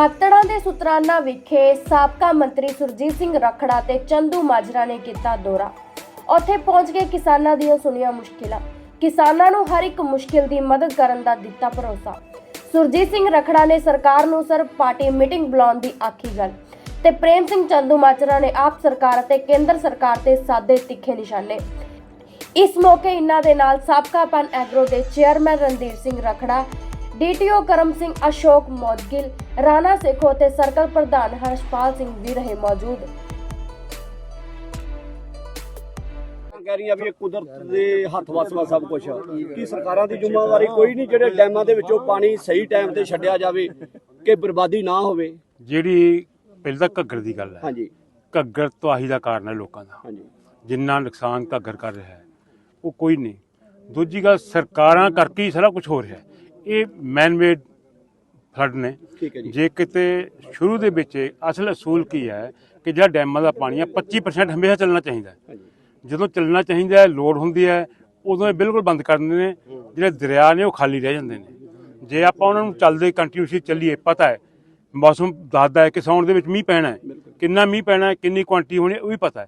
ਪਾਤੜਾਂ ਦੇ ਸੁਤਰਾਨਾ ਵਿਖੇ ਸਾਬਕਾ ਮੰਤਰੀ ਸੁਰਜੀਤ ਸਿੰਘ ਰਖੜਾ ਤੇ ਚੰਦੂ ਮਾਜਰਾ ਨੇ ਕੀਤਾ ਦੌਰਾ। ਉੱਥੇ ਪਹੁੰਚ ਕੇ ਕਿਸਾਨਾਂ ਦੀਆਂ ਸੁਣੀਆਂ ਮੁਸ਼ਕਿਲਾਂ। ਕਿਸਾਨਾਂ ਨੂੰ ਹਰ ਇੱਕ ਮੁਸ਼ਕਿਲ ਦੀ ਮਦਦ ਕਰਨ ਦਾ ਦਿੱਤਾ ਭਰੋਸਾ। ਸੁਰਜੀਤ ਸਿੰਘ ਰਖੜਾ ਨੇ ਸਰਕਾਰ ਨੂੰ ਸਿਰਫ ਪਾਰਟੀ ਮੀਟਿੰਗ ਬੁਲਾਉਣ ਦੀ ਆਖੀ ਗੱਲ ਤੇ ਪ੍ਰੇਮ ਸਿੰਘ ਚੰਦੂ ਮਾਜਰਾ ਨੇ ਆਪ ਸਰਕਾਰ ਅਤੇ ਕੇਂਦਰ ਸਰਕਾਰ ਤੇ ਸਾਦੇ ਤਿੱਖੇ ਨਿਸ਼ਾਨੇ। ਇਸ ਮੌਕੇ ਇਨ੍ਹਾਂ ਦੇ ਨਾਲ ਸਾਬਕਾ ਪਨ ਐਗਰੋ ਦੇ ਚੇਅਰਮੈਨ ਰਣਧੀਰ ਸਿੰਘ ਰਖੜਾ ਡੀਟੀਓ ਕਰਮ ਸਿੰਘ ਅਸ਼ੋਕ ਮੋਦਗਿਲ ਰਾਣਾ ਸੇਖੋ ਤੇ ਸਰਕਲ ਪ੍ਰਧਾਨ ਹਰਸ਼ਪਾਲ ਸਿੰਘ ਵੀ ਰਹੇ ਮੌਜੂਦ। ਕਹਿ ਰਹੀਆਂ ਵੀ ਇਹ ਕੁਦਰਤ ਦੇ ਹੱਥ ਵੱਸ ਵਾ ਸਭ ਕੁਝ ਕੀ ਸਰਕਾਰਾਂ ਦੀ ਜ਼ਿੰਮੇਵਾਰੀ ਕੋਈ ਨਹੀਂ ਜਿਹੜੇ ਡੈਮਾਂ ਦੇ ਵਿੱਚੋਂ ਪਾਣੀ ਸਹੀ ਟਾਈਮ ਤੇ ਛੱਡਿਆ ਜਾਵੇ ਕਿ ਬਰਬਾਦੀ ਨਾ ਹੋਵੇ? ਜਿਹੜੀ ਪਹਿਲਾਂ ਤਾਂ ਘੱਗਰ ਦੀ ਗੱਲ ਹੈ। ਹਾਂਜੀ। ਘੱਗਰ ਤਵਾਹੀ ਦਾ ਕਾਰਨ ਹੈ ਲੋਕਾਂ ਦਾ। ਹਾਂਜੀ। ਜਿੰਨਾ ਨੁਕਸਾਨ ਘੱਗਰ ਕਰ ਰਿਹਾ ਹੈ ਉਹ ਕੋਈ ਨਹੀਂ। ਦੂਜੀ ਗੱਲ ਸਰਕਾਰਾਂ ਕਰਕੇ ਹੀ ਸਾਰਾ ਕੁਝ ਹੋ ਰਿਹਾ ਹੈ। ਇਹ ਮੈਨ ਮੇਡ ਫਲੱਡ ਨੇ। ਠੀਕ ਹੈ ਜੀ। ਜੇ ਕਿਤੇ ਸ਼ੁਰੂ ਦੇ ਵਿੱਚ ਅਸਲ ਅਸੂਲ ਕੀ ਹੈ ਕਿ ਜਿਹੜਾ ਡੈਮਾਂ ਦਾ ਪਾਣੀ ਹੈ 25% ਹਮੇਸ਼ਾ ਚੱਲਣਾ ਚਾਹੀਦਾ ਜਦੋਂ ਚੱਲਣਾ ਚਾਹੀਦਾ ਹੈ ਲੋਡ ਹੁੰਦੀ ਹੈ ਉਦੋਂ ਇਹ ਬਿਲਕੁਲ ਬੰਦ ਕਰ ਦਿੰਦੇ ਨੇ। ਜਿਹੜੇ ਦਰਿਆ ਨੇ ਉਹ ਖਾਲੀ ਰਹਿ ਜਾਂਦੇ ਨੇ। ਜੇ ਆਪਾਂ ਉਹਨਾਂ ਨੂੰ ਚੱਲਦੇ ਕੰਟੀਨਿਊਸਲੀ ਚੱਲੀਏ ਪਤਾ ਹੈ ਮੌਸਮ ਦੱਸਦਾ ਹੈ ਕਿ ਸਾਉਣ ਦੇ ਵਿੱਚ ਮੀਂਹ ਪੈਣਾ ਹੈ। ਕਿੰਨਾ ਮੀਂਹ ਪੈਣਾ ਹੈ ਕਿੰਨੀ ਕੁਆਂਟੀ ਹੋਣੀ ਹੈ, ਉਹ ਵੀ ਪਤਾ ਹੈ।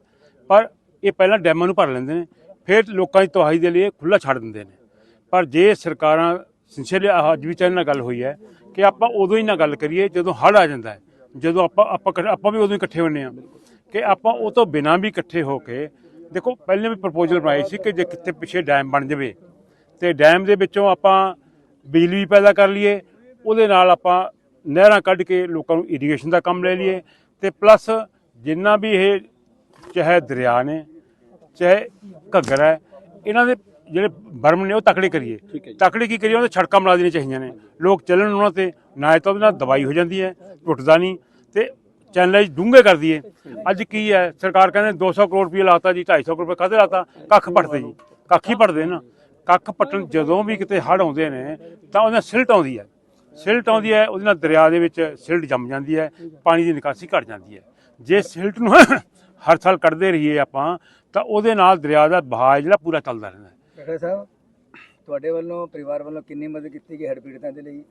ਪਰ ਇਹ ਪਹਿਲਾਂ ਡੈਮਾਂ ਨੂੰ ਭਰ ਲੈਂਦੇ ਨੇ ਫਿਰ ਲੋਕਾਂ ਦੀ ਤਵਾਹੀ ਦੇ ਲਈ ਖੁੱਲਾ ਛੱਡ ਦਿੰਦੇ ਨੇ। ਪਰ ਜੇ ਸਰਕਾਰਾਂ ਸਿੰਸੀਅਰਲੀ ਅੱਜ ਵੀ ਚੱਲ ਨਾਲ ਗੱਲ ਹੋਈ ਹੈ ਕਿ ਆਪਾਂ ਉਦੋਂ ਹੀ ਨਾ ਗੱਲ ਕਰੀਏ, ਜਦੋਂ ਹੜ੍ਹ ਆ ਜਾਂਦਾ ਹੈ, ਜਦੋਂ ਆਪਾਂ ਆਪਾਂ ਇਕੱਠੇ- ਆਪਾਂ ਵੀ ਉਦੋਂ ਹੀ ਇਕੱਠੇ ਹੁੰਨੇ ਆ ਕਿ ਆਪਾਂ ਉਹ ਤੋਂ ਬਿਨਾਂ ਵੀ ਇਕੱਠੇ ਹੋ ਕੇ, ਦੇਖੋ ਪਹਿਲੇ ਵੀ ਪ੍ਰਪੋਜ਼ਲ ਬਣਾਈ ਸੀ ਕਿ ਜੇ ਕਿਤੇ ਪਿੱਛੇ ਡੈਮ ਬਣ ਜਾਵੇ, ਤੇ ਡੈਮ ਦੇ ਵਿੱਚੋਂ ਆਪਾਂ ਬਿਜਲੀ ਵੀ ਪੈਦਾ ਕਰ ਲਈਏ, ਉਹਦੇ ਨਾਲ ਆਪਾਂ ਨਹਿਰਾਂ ਕੱਢ ਕੇ ਲੋਕਾਂ ਨੂੰ ਇਰੀਗੇਸ਼ਨ ਦਾ ਕੰਮ ਲੈ ਲਈਏ, ਤੇ ਪਲੱਸ ਜਿੰਨਾ ਵੀ ਇਹ, ਚਾਹੇ ਦਰਿਆ ਨੇ, ਚਾਹੇ ਘੱਗਰ ਹੈ, ਇਹਨਾਂ ਦੇ ਜਿਹੜੇ ਬਰਮ ਨੇ ਉਹ ਤਕੜੇ ਕਰੀਏ। ਤਕੜੇ ਕੀ ਕਰੀਏ? ਉਹਦੇ ਛੜਕਾਂ ਬਣਾ ਦੇਣੀਆਂ ਚਾਹੀਦੀਆਂ ਨੇ। ਲੋਕ ਚੱਲਣ ਉਹਨਾਂ ਤੇ ਨਾ ਤਾਂ ਉਹਦੇ ਨਾਲ ਦਵਾਈ ਹੋ ਜਾਂਦੀ ਹੈ ਟੁੱਟਦਾ ਨਹੀਂ। ਤੇ ਚੈਨਲਾਈਜ਼ ਡੂੰਘੇ ਕਰ ਦਈਏ। ਅੱਜ ਕੀ ਹੈ? ਸਰਕਾਰ ਕਹਿੰਦੇ 200 ਕਰੋੜ ਰੁਪਏ ਲਾਤਾ ਜੀ 250 ਕਰੋੜ ਰੁਪਏ ਕਾਹਦੇ ਲਾਤਾ? ਕੱਖ ਪੱਟਦੇ ਜੀ। ਕੱਖ ਹੀ ਪੱਟਦੇ ਨਾ। ਕੱਖ ਪੱਟਣ ਜਦੋਂ ਵੀ ਕਿਤੇ ਹੜ ਆਉਂਦੇ ਨੇ ਤਾਂ ਉਹਨਾਂ ਸਿਲਟ ਆਉਂਦੀ ਹੈ। ਸਿਲਟ ਆਉਂਦੀ ਹੈ ਉਹਦੇ ਨਾਲ ਦਰਿਆ ਦੇ ਵਿੱਚ ਸਿਲਟ ਜੰਮ ਜਾਂਦੀ ਹੈ ਪਾਣੀ ਦੀ ਨਿਕਾਸੀ ਘਟ ਜਾਂਦੀ ਹੈ। ਜੇ ਸਿਲਟ ਨੂੰ ਹਰ ਸਾਲ ਕੱਢਦੇ ਰਹੀਏ ਆਪਾਂ ਤਾਂ ਉਹਦੇ ਨਾਲ ਦਰਿਆ ਦਾ ਵਹਾਅ ਜਿਹੜਾ ਪੂਰਾ ਚੱਲਦਾ ਰਹਿੰਦਾ ਹੈ। ਡਾਕਟਰ ਸਾਹਿਬ ਤੁਹਾਡੇ ਵੱਲੋਂ ਪਰਿਵਾਰ ਵੱਲੋਂ ਕਿੰਨੀ ਮਦਦ ਕੀਤੀ ਗਈ ਹੜ੍ਹ ਪੀੜਤਾਂ ਦੇ ਲਈ?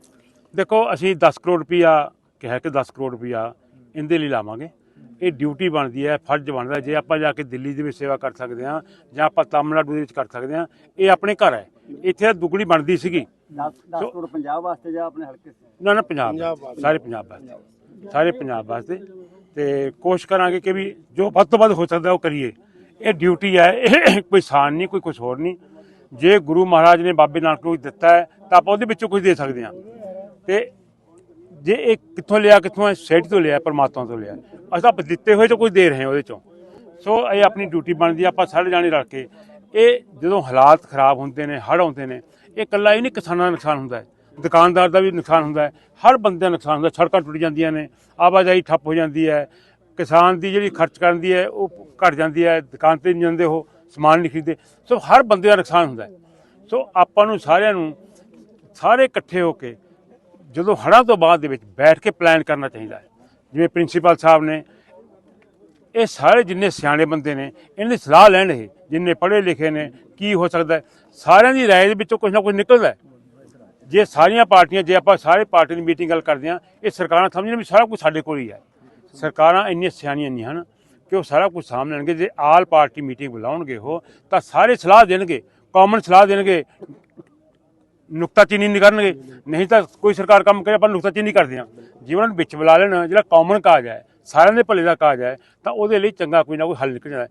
ਦੇਖੋ ਅਸੀਂ 10 ਕਰੋੜ ਰੁਪਇਆ ਕਿਹਾ ਕਿ 10 ਕਰੋੜ ਰੁਪਇਆ ਇਹਦੇ ਲਈ ਲਾਵਾਂਗੇ। ਇਹ ਡਿਊਟੀ ਬਣਦੀ ਹੈ ਫਰਜ਼ ਬਣਦਾ ਜੇ ਆਪਾਂ ਜਾ ਕੇ ਦਿੱਲੀ ਦੇ ਵਿੱਚ ਸੇਵਾ ਕਰ ਸਕਦੇ ਹਾਂ ਜਾਂ ਆਪਾਂ ਤਾਮਿਲਨਾਡੂ ਦੇ ਵਿੱਚ ਕਰ ਸਕਦੇ ਹਾਂ ਇਹ ਆਪਣੇ ਘਰ ਹੈ। ਇੱਥੇ ਤਾਂ ਦੁੱਗਣੀ ਬਣਦੀ ਸੀਗੀ। 10 10 ਕਰੋੜ ਪੰਜਾਬ ਵਾਸਤੇ ਜਾਂ ਆਪਣੇ ਹਲਕੇ ਨਾ ਨਾ ਪੰਜਾਬ ਸਾਰੇ ਪੰਜਾਬ ਵਾਸਤੇ। ਸਾਰੇ ਪੰਜਾਬ ਵਾਸਤੇ। ਤੇ ਕੋਸ਼ਿਸ਼ ਕਰਾਂਗੇ ਕਿ ਵੀ ਜੋ ਵੱਧ ਤੋਂ ਵੱਧ ਹੋ ਸਕਦਾ ਉਹ ਕਰੀਏ। ਇਹ ਡਿਊਟੀ ਹੈ ਇਹ ਕੋਈ ਸਾਨ ਨਹੀਂ ਕੋਈ ਕੁਝ ਹੋਰ ਨਹੀਂ। ਜੇ ਗੁਰੂ ਮਹਾਰਾਜ ਨੇ ਬਾਬੇ ਨਾਨਕ ਨੂੰ ਦਿੱਤਾ ਹੈ, ਤਾਂ ਆਪਾਂ ਉਹਦੇ ਵਿੱਚੋਂ ਕੁਝ ਦੇ ਸਕਦੇ ਹਾਂ। ਤੇ ਜੇ ਇਹ ਕਿੱਥੋਂ ਲਿਆ, ਕਿੱਥੋਂ ਹੈ ਸੈਟ ਤੋਂ ਲਿਆ, ਪਰਮਾਤਮਾ ਤੋਂ ਲਿਆ, ਅਸੀਂ ਤਾਂ ਦਿੱਤੇ ਹੋਏ ਤੋਂ ਕੁਝ ਦੇ ਰਹੇ ਹਾਂ ਉਹਦੇ ਚੋਂ। ਸੋ ਇਹ ਆਪਣੀ ਡਿਊਟੀ ਬਣਦੀ ਹੈ ਆਪਾਂ ਸਾਰੇ ਜਾਣੇ ਰਲ ਕੇ। ਇਹ ਜਦੋਂ ਹਾਲਾਤ ਖਰਾਬ ਹੁੰਦੇ ਨੇ, ਹੜ੍ਹ ਆਉਂਦੇ ਨੇ, ਇਹ ਇਕੱਲਾ ਹੀ ਨਹੀਂ ਕਿਸਾਨਾਂ ਦਾ ਨੁਕਸਾਨ ਹੁੰਦਾ ਹੈ। ਦੁਕਾਨਦਾਰ ਦਾ ਵੀ ਨੁਕਸਾਨ ਹੁੰਦਾ ਹੈ। ਹਰ ਬੰਦੇ ਦਾ ਨੁਕਸਾਨ ਹੁੰਦਾ ਸੜਕਾਂ ਟੁੱਟ ਜਾਂਦੀਆਂ ਨੇ, ਆਵਾਜਾਈ ਠੱਪ ਹੋ ਜਾਂਦੀ ਹੈ। ਕਿਸਾਨ ਦੀ ਜਿਹੜੀ ਖਰਚ ਕਰਨ ਦੀ ਹੈ, ਉਹ ਘਟ ਜਾਂਦੀ ਹੈ। ਦੁਕਾਨ ਤੇ ਨਹੀਂ ਜਾਂਦੇ ਉਹ। ਸਮਾਨ ਨਹੀਂ ਖਰੀਦੇ ਸੋ ਹਰ ਬੰਦੇ ਦਾ ਨੁਕਸਾਨ ਹੁੰਦਾ ਹੈ। ਸੋ ਆਪਾਂ ਨੂੰ ਸਾਰਿਆਂ ਨੂੰ, ਸਾਰੇ ਇਕੱਠੇ ਹੋ ਕੇ ਜਦੋਂ ਹੜ੍ਹਾਂ ਤੋਂ ਬਾਅਦ ਦੇ ਵਿੱਚ ਬੈਠ ਕੇ ਪਲਾਨ ਕਰਨਾ ਚਾਹੀਦਾ ਹੈ। ਜਿਵੇਂ ਪ੍ਰਿੰਸੀਪਲ ਸਾਹਿਬ ਨੇ, ਇਹ ਸਾਰੇ ਜਿੰਨੇ ਸਿਆਣੇ ਬੰਦੇ ਨੇ, ਇਹਨਾਂ ਦੀ ਸਲਾਹ ਲੈਣ ਇਹ, ਜਿੰਨੇ ਪੜ੍ਹੇ ਲਿਖੇ ਨੇ, ਕੀ ਹੋ ਸਕਦਾ ਸਾਰਿਆਂ ਦੀ ਰਾਏ ਦੇ ਵਿੱਚੋਂ ਕੁਝ ਨਾ ਕੁਝ ਨਿਕਲਦਾ ਜੇ ਸਾਰੀਆਂ ਪਾਰਟੀਆਂ, ਜੇ ਆਪਾਂ ਸਾਰੇ ਪਾਰਟੀ ਦੀ ਮੀਟਿੰਗ ਗੱਲ ਕਰਦੇ ਹਾਂ, ਇਹ ਸਰਕਾਰਾਂ ਸਮਝਣ ਵੀ ਸਾਰਾ ਕੁਝ ਸਾਡੇ ਕੋਲ ਹੀ ਹੈ। ਸਰਕਾਰਾਂ ਇੰਨੀਆਂ ਸਿਆਣੀਆਂ ਨਹੀਂ ਹਨ। ਕਿ ਉਹ ਸਾਰਾ ਕੁਝ ਸਾਂਭ ਲੈਣਗੇ, ਜੇ ਆਲ ਪਾਰਟੀ ਮੀਟਿੰਗ ਬੁਲਾਉਣਗੇ ਉਹ, ਤਾਂ ਸਾਰੇ ਸਲਾਹ ਦੇਣਗੇ ਕਾਮਨ ਸਲਾਹ ਦੇਣਗੇ ਨੁਕਤਾਚੀਨੀ ਨਹੀਂ ਕਰਨਗੇ, ਨਹੀਂ ਤਾਂ ਕੋਈ ਸਰਕਾਰ ਕੰਮ ਕਰੇ, ਆਪਾਂ ਨੁਕਤਾਚੀਨੀ ਕਰਦੇ ਹਾਂ। ਜੇ ਉਹਨਾਂ ਨੂੰ ਵਿੱਚ ਬੁਲਾ ਲੈਣ, ਜਿਹੜਾ ਕਾਮਨ ਕਾਜ ਹੈ, ਸਾਰਿਆਂ ਦੇ ਭਲੇ ਦਾ ਕਾਜ ਹੈ, ਤਾਂ ਉਹਦੇ ਲਈ ਚੰਗਾ ਕੋਈ ਨਾ ਕੋਈ ਹੱਲ ਨਿਕਲ ਜਾਂਦਾ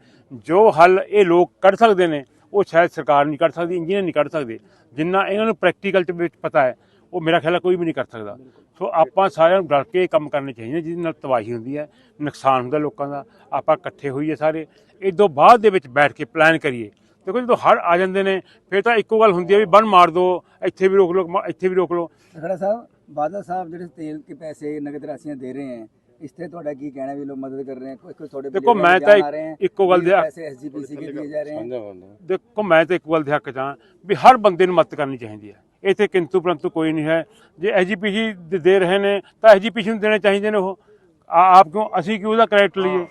ਜੋ ਹੱਲ ਇਹ ਲੋਕ ਕੱਢ ਸਕਦੇ ਨੇ, ਉਹ ਸ਼ਾਇਦ ਸਰਕਾਰ ਨਹੀਂ ਕੱਢ ਸਕਦੀ ਇੰਜੀਨੀਅਰ ਨਹੀਂ ਕੱਢ ਸਕਦੇ। ਜਿੰਨਾ ਇਹਨਾਂ ਨੂੰ ਪ੍ਰੈਕਟੀਕਲ ਚ ਵਿੱਚ ਪਤਾ ਹੈ ਉਹ ਮੇਰਾ ਖਿਆਲ ਹੈ ਕੋਈ ਵੀ ਨਹੀਂ ਕਰ ਸਕਦਾ। ਸੋ ਆਪਾਂ ਸਾਰਿਆਂ ਨੂੰ ਰਲ ਕੇ ਇਹ ਕੰਮ ਕਰਨੇ ਚਾਹੀਦੇ ਜਿਹਦੇ ਨਾਲ ਤਬਾਹੀ ਹੁੰਦੀ ਹੈ ਨੁਕਸਾਨ ਹੁੰਦਾ ਲੋਕਾਂ ਦਾ ਆਪਾਂ ਇਕੱਠੇ ਹੋਈਏ ਸਾਰੇ। ਤੋਂ ਬਾਅਦ ਦੇ ਵਿੱਚ ਬੈਠ ਕੇ ਪਲਾਨ ਕਰੀਏ। ਦੇਖੋ ਜਦੋਂ ਹੜ ਆ ਜਾਂਦੇ ਨੇ ਫਿਰ ਤਾਂ ਇੱਕੋ ਗੱਲ ਹੁੰਦੀ ਹੈ ਵੀ ਬੰਨ ਮਾਰ ਦਿਓ ਇੱਥੇ ਵੀ ਰੋਕ ਲਓ ਇੱਥੇ ਵੀ ਰੋਕ ਲਓ। ਡਾਕਟਰ ਸਾਹਿਬ ਬਾਦਲ ਸਾਹਿਬ ਜਿਹੜੇ ਤੇਲ ਕੇ ਪੈਸੇ ਨਗਦ ਰਾਸ਼ੀਆਂ ਦੇ ਰਹੇ ਹੈ ਇਸ ਤੇ ਤੁਹਾਡਾ ਕੀ ਕਹਿਣਾ ਵੀ ਲੋਕ ਮਦਦ ਕਰ ਰਹੇ ਹੈ ਕੋਈ ਕੋਈ ਤੁਹਾਡੇ ਦੇਖੋ, ਮੈਂ ਤਾਂ ਇੱਕੋ ਗੱਲ ਦੇ- ਪੈਸੇ ਐਸਜੀਪੀਸੀ ਕੇ ਦਿਏ ਜਾ ਰਹੇ ਹੈ ਦੇਖੋ ਮੈਂ ਤਾਂ ਇੱਕ ਗੱਲ ਦੇ ਹੱਕ 'ਚ ਹਾਂ ਵੀ ਹਰ ਬੰਦੇ ਨੂੰ ਮਦਦ ਕਰਨੀ ਚਾਹੀਦੀ ਹੈ ਇੱਥੇ ਕਿੰਤੂ ਪਰੰਤੂ ਕੋਈ ਨਹੀਂ ਹੈ। ਜੇ ਐਜੀਪੀਸੀ ਦੇ ਰਹੇ ਨੇ ਤਾਂ ਐਜੀਪੀਸੀ ਨੂੰ ਦੇਣੇ ਚਾਹੀਦੇ ਨੇ ਉਹ। ਆਪ ਕਿਉਂ ਅਸੀਂ ਕਿਉਂ ਉਹਦਾ ਕ੍ਰੈਡਿਟ ਲਈਏ?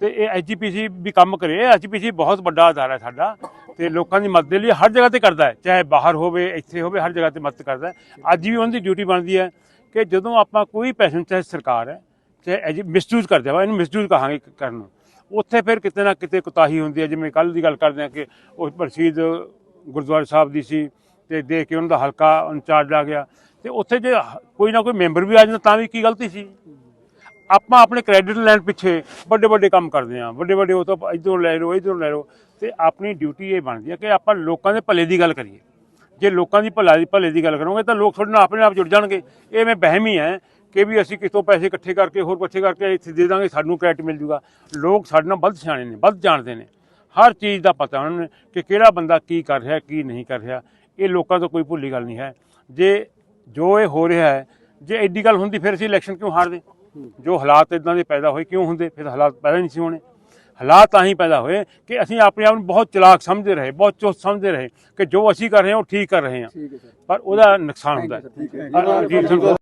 ਤੇ ਇਹ ਐਜੀਪੀਸੀ ਵੀ ਕੰਮ ਕਰੇ। ਐਜੀਪੀਸੀ ਬਹੁਤ ਵੱਡਾ ਅਦਾਰਾ ਹੈ ਸਾਡਾ। ਤੇ ਲੋਕਾਂ ਦੀ ਮਦਦ ਲਈ ਹਰ ਜਗ੍ਹਾ ਤੇ ਕਰਦਾ ਹੈ। ਚਾਹੇ ਬਾਹਰ ਹੋਵੇ ਇੱਥੇ ਹੋਵੇ ਹਰ ਜਗ੍ਹਾ ਤੇ ਮਦਦ ਕਰਦਾ ਹੈ। ਅੱਜ ਵੀ ਉਹਨਾਂ ਦੀ ਡਿਊਟੀ ਬਣਦੀ ਹੈ ਕਿ ਜਦੋਂ ਆਪਾਂ ਕੋਈ ਪੈਸੇ ਨੂੰ ਚਾਹੇ ਸਰਕਾਰ ਹੈ ਚਾਹੇ ਐਜੀ ਮਿਸਯੂਜ਼ ਕਰਦੇ ਆ ਇਹਨੂੰ ਮਿਸਯੂਜ਼ ਕਹਾਂਗੇ ਕਰਨ ਨੂੰ। ਉੱਥੇ ਫਿਰ ਕਿਤੇ ਨਾ ਕਿਤੇ ਕੁਤਾਹੀ ਹੁੰਦੀ ਹੈ। ਜਿਵੇਂ ਕੱਲ ਦੀ ਗੱਲ ਕਰਦੇ ਆ ਕਿ ਉਹ ਪ੍ਰਸੀਦ ਗੁਰਦੁਆਰਾ ਸਾਹਿਬ ਦੀ ਸੀ। ਤੇ ਦੇਖ ਕੇ ਉਹਨਾਂ ਦਾ ਹਲਕਾ ਇੰਚਾਰਜ ਆ ਗਿਆ। ਤੇ ਉੱਥੇ ਜੇ ਕੋਈ ਨਾ ਕੋਈ ਮੈਂਬਰ ਵੀ ਆ ਜਾਂਦਾ ਤਾਂ ਵੀ ਕੀ ਗਲਤੀ ਸੀ? ਆਪਾਂ ਆਪਣੇ ਕ੍ਰੈਡਿਟ ਲੈਣ ਪਿੱਛੇ ਵੱਡੇ ਵੱਡੇ ਕੰਮ ਕਰਦੇ ਆ ਵੱਡੇ ਵੱਡੇ ਉਹ ਤੋਂ ਇਧਰੋਂ ਲੈ ਲਓ, ਇਧਰੋਂ ਲੈ ਲਓ। ਤੇ ਆਪਣੀ ਡਿਊਟੀ ਇਹ ਬਣਦੀ ਹੈ ਕਿ ਆਪਾਂ ਲੋਕਾਂ ਦੇ ਭਲੇ ਦੀ ਗੱਲ ਕਰੀਏ। ਜੇ ਲੋਕਾਂ ਦੀ ਭਲਾ ਦੀ ਭਲੇ ਦੀ ਗੱਲ ਕਰੋਗੇ ਤਾਂ ਲੋਕ ਤੁਹਾਡੇ ਨਾਲ ਆਪਣੇ ਆਪ ਜੁੜ ਜਾਣਗੇ। ਇਹ ਮੈਂ ਵਹਿਮ ਹੀ ਹੈ ਕਿ ਵੀ ਅਸੀਂ ਕਿਤੋਂ ਪੈਸੇ ਇਕੱਠੇ ਕਰਕੇ, ਹੋਰ ਇਕੱਠੇ ਕਰਕੇ ਇੱਥੇ ਦੇ ਦਾਂਗੇ, ਸਾਨੂੰ ਕ੍ਰੈਡਿਟ ਮਿਲ ਜੂਗਾ। ਲੋਕ ਸਾਡੇ ਨਾਲ ਵੱਧ ਸਿਆਣੇ ਨੇ, ਵੱਧ ਜਾਣਦੇ ਨੇ। ਹਰ ਚੀਜ਼ ਦਾ ਪਤਾ ਉਹਨਾਂ ਨੂੰ ਕਿ ਕਿਹੜਾ ਬੰਦਾ ਕੀ ਕਰ ਰਿਹਾ, ਕੀ ਨਹੀਂ ਕਰ ਰਿਹਾ। ਇਹ ਲੋਕਾਂ ਤੋਂ ਕੋਈ ਭੁੱਲੀ ਗੱਲ ਨਹੀਂ ਹੈ। ਜੇ ਜੋ ਇਹ ਹੋ ਰਿਹਾ ਹੈ ਜੇ ਐਡੀ ਗੱਲ ਹੁੰਦੀ ਫਿਰ ਅਸੀਂ ਇਲੈਕਸ਼ਨ ਕਿਉਂ ਹਾਰਦੇ? ਜੋ ਹਾਲਾਤ ਇਦਾਂ ਦੇ ਪੈਦਾ ਹੋਏ ਕਿਉਂ ਹੁੰਦੇ? ਫਿਰ ਹਾਲਾਤ ਪੈਦਾ ਨਹੀਂ ਸੀ ਹੋਣੇ। ਹਾਲਾਤ ਤਾਂ ਹੀ ਪੈਦਾ ਹੋਏ ਕਿ ਅਸੀਂ ਆਪਣੇ ਆਪ ਨੂੰ ਬਹੁਤ ਚਲਾਕ ਸਮਝਦੇ ਰਹੇ ਬਹੁਤ ਚੁਸਤ ਸਮਝਦੇ ਰਹੇ ਕਿ ਜੋ ਅਸੀਂ ਕਰ ਰਹੇ ਹਾਂ ਉਹ ਠੀਕ ਕਰ ਰਹੇ ਹਾਂ। ਪਰ ਉਹਦਾ ਨੁਕਸਾਨ ਹੁੰਦਾ ਹੈ।